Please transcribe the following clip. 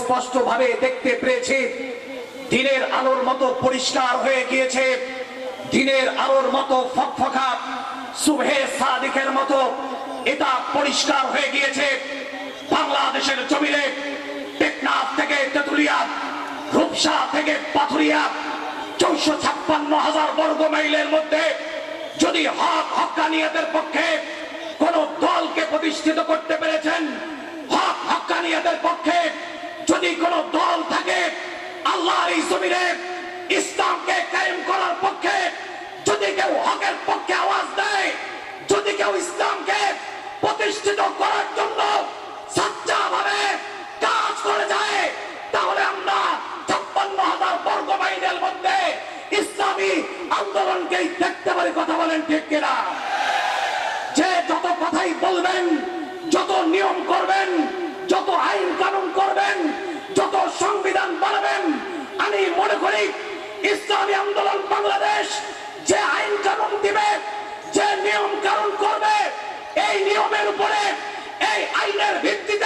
স্পষ্ট ভাবে দেখতে পেয়েছি দিনের আলোর মতো পরিষ্কার হয়ে গিয়েছে। দিনের আলোর মতো ফকফকা সুবহে সাদিকের মতো এটা পরিষ্কার হয়ে গিয়েছে। বাংলাদেশের জমিনে টেকনাফ থেকে তেতুলিয়া, রূপসা থেকে পাথুরিয়া, চৌশো ছাপ্পান্ন হাজার বর্গ মাইলের মধ্যে যদি হক হকানিয়াদের পক্ষে কোন দলকে প্রতিষ্ঠিত করতে পেরেছেন হক হকানিয়াদের পক্ষে যদি কোন দল থাকে ইসলামকে কায়েম করার পক্ষে যদি কেউ হকের পক্ষে আওয়াজ দেয়, যদি কেউ ইসলামকে প্রতিষ্ঠিত করার জন্য সচ্চাভাবে কাজ করে যায়, তাহলে আমরা ছাপ্পান্ন হাজার বর্গ মাইলের মধ্যে ইসলামী আন্দোলনকেই দেখতে পারি, কথা বলেন ঠিক কিনা? যে যত কথাই বলবেন, যত নিয়ম করবেন মনে করি, ইসলামী আন্দোলন বাংলাদেশ যে আইন কানুন দিবে, যে নিয়ম কানুন করবে, এই নিয়মের উপরে, এই আইনের ভিত্তিতে